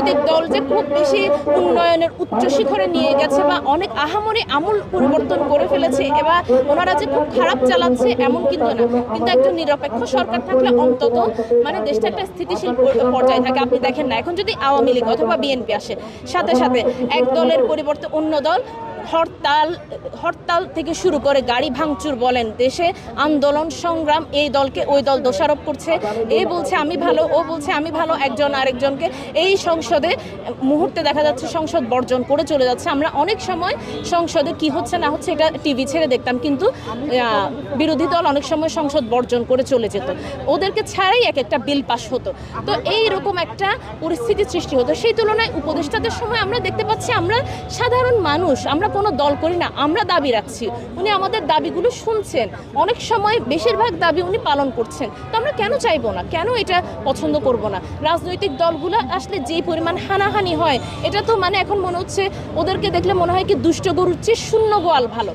রাজনৈতিক দল যে খুব বেশি উন্নয়নের উচ্চ শিখরে নিয়ে গেছে বা অনেক আহামরি আমূল পরিবর্তন করে ফেলেছে, এবার ওনারা যে খুব খারাপ চালাচ্ছে এমন কিন্তু না। কিন্তু একজন নিরপেক্ষ সরকার থাকলে অন্তত মানে দেশটা একটা স্থিতিশীল পর্যায়ে থাকে। আপনি দেখেন না, এখন যদি আওয়ামী লীগ অথবা বিএনপি আসে, সাথে সাথে এক দলের পরিবর্তে অন্য দল হরতাল হরতাল থেকে শুরু করে গাড়ি ভাঙচুর বলেন দেশে আন্দোলন, সংগ্রাম, এই দলকে ওই দল দোষারোপ করছে। এ বলছে, আমি ভালো। ও বলছে, আমি ভালো। একজন আরেকজনকে এই সংসদে, মুহূর্তে দেখা যাচ্ছে সংসদ বর্জন করে চলে যাচ্ছে। আমরা অনেক সময় সংসদে কি হচ্ছে না হচ্ছে এটা টিভি ছেড়ে দেখতাম, কিন্তু বিরোধী দল অনেক সময় সংসদ বর্জন করে চলে যেত। ওদেরকে ছাড়াই এক একটা বিল পাস হতো। তো এই রকম একটা পরিস্থিতি সৃষ্টি হতো। সেই তুলনায় উপদেষ্টাদের সময় আমরা দেখতে পাচ্ছি, আমরা সাধারণ মানুষ, আমরা কোনো দল করি না, আমরা দাবি রাখছি। উনি আমাদের দাবিগুলো শুনছেন। অনেক সময় বেশিরভাগ দাবি উনি পালন করছেন। তো আমরা কেন চাইব না? কেন এটা পছন্দ করব না? রাজনৈতিক দলগুলো আসলে যে পরিমাণ হানাহানি হয়, এটা তো মানে এখন মনে হচ্ছে ওদেরকে দেখলে মনে হয় কি দুষ্ট গরুর চেয়ে শূন্য গোয়াল ভালো।